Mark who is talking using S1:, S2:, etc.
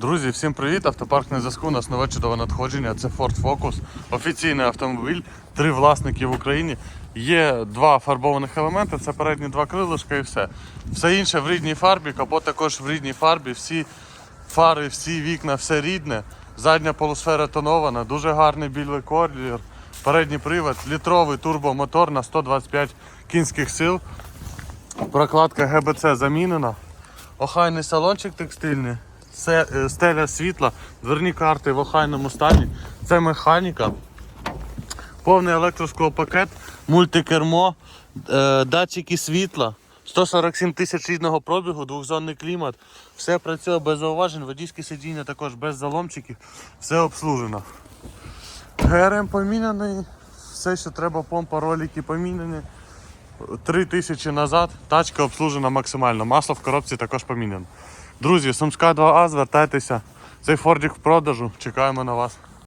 S1: Друзі, всім привіт! Автопарк на зв'язку. У нас нове чудове надходження. Це Ford Focus. Офіційний автомобіль, три власники в Україні. Є два фарбованих елементи, це передні два крилишка і все. Все інше в рідній фарбі, капот також в рідній фарбі, всі фари, всі вікна, все рідне. Задня полусфера тонована, дуже гарний білий колір. Передній привод, літровий турбомотор на 125 кінських сил. Прокладка ГБЦ замінена. Охайний салончик текстильний, е, стеля світла, дверні карти в охайному стані. Це механіка. Повний електросклопакет, мультикермо, е, датчики світла, 147 тисяч рідного пробігу, двохзонний клімат. Все працює без зауважень, водійське сидіння також без заломчиків, все обслужено. ГРМ поміняний, все, що треба, помпа, ролики поміняні. Три тисячі назад, тачка обслужена максимально. Масло в коробці також поміняно. Друзі, Сумська 2А, звертайтеся. Цей фордік в продажу. Чекаємо на вас.